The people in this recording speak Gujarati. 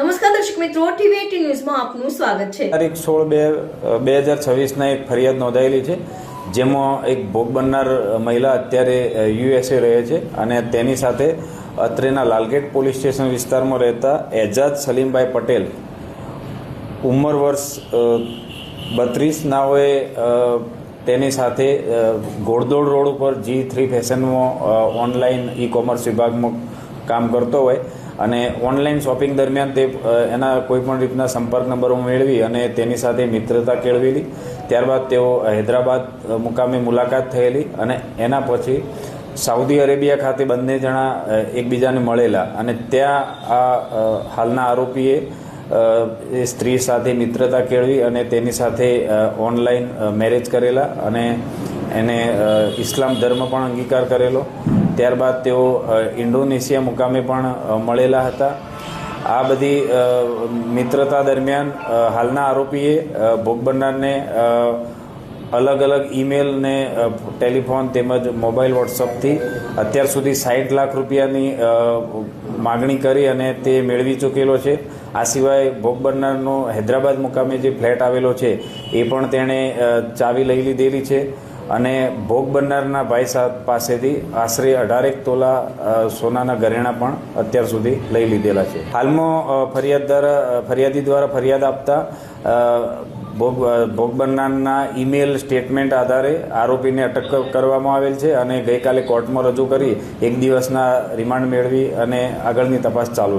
નમસ્કાર દર્શક મિત્રો ટીવી ન્યૂઝમાં આપનું સ્વાગત છે. તારીખ સોળ બે બે હજાર છવ્વીસના એક ફરિયાદ નોંધાયેલી છે જેમાં એક ભોગ બનનાર મહિલા અત્યારે યુએસએ રહે છે અને તેની સાથે અત્રેના લાલગેટ પોલીસ સ્ટેશન વિસ્તારમાં રહેતા એજાજ સલીમભાઈ પટેલ ઉંમર વર્ષ બત્રીસ નાઓએ અ, તેની સાથે ઘોડદોડ રોડ ઉપર જી થ્રી ફેશનમાં ઓનલાઈન ઈ કોમર્સ વિભાગમાં કામ કરતો હોય. અને ઓનલાઈન શોપિંગ દરમિયાન તે એના કોઈપણ રીતના સંપર્ક નંબરો મેળવી અને તેની સાથે મિત્રતા કેળવેલી. ત્યારબાદ તેઓ હૈદરાબાદ મુકામે મુલાકાત થયેલી અને એના પછી સાઉદી અરેબિયા ખાતે બંને જણા એકબીજાને મળેલા અને ત્યાં આ હાલના આરોપીએ એ સ્ત્રી સાથે મિત્રતા કેળવી અને તેની સાથે ઓનલાઈન મેરેજ કરેલા અને એને ઇસ્લામ ધર્મ પણ અંગીકાર કરેલો. ત્યારબાદ તેઓ ઇન્ડોનેશિયા મુકામે પણ મળેલા હતા. આ બધી મિત્રતા દરમિયાન હાલના આરોપીએ અ, ભોગ બનનારને અલગ અલગ ઈમેલ ને ટેલિફોન તેમજ મોબાઈલ વોટ્સઅપથી અત્યાર સુધી સાઠ લાખ રૂપિયાની માગણી કરી અને તે મેળવી ચૂકેલો છે. આ સિવાય ભોગ બનનારનો હૈદરાબાદ મુકામે જે ફ્લેટ આવેલો છે એ પણ તેણે ચાવી લઈ લીધેલી છે. અને ભોગ બનનારના ભાઈ સાહેબ પાસેથી આશરે અઢારેક તોલા સોનાના ઘરેણાં પણ અત્યાર સુધી લઈ લીધેલા છે. હાલમાં ફરિયાદ ફરિયાદી દ્વારા ફરિયાદ આપતા ભોગ ભોગ બનનારના ઈમેલ સ્ટેટમેન્ટ આધારે આરોપીને અટક કરવામાં આવેલ છે અને ગઈકાલે કોર્ટમાં રજૂ કરી એક દિવસના રિમાન્ડ મેળવી અને આગળની તપાસ ચાલુ છે.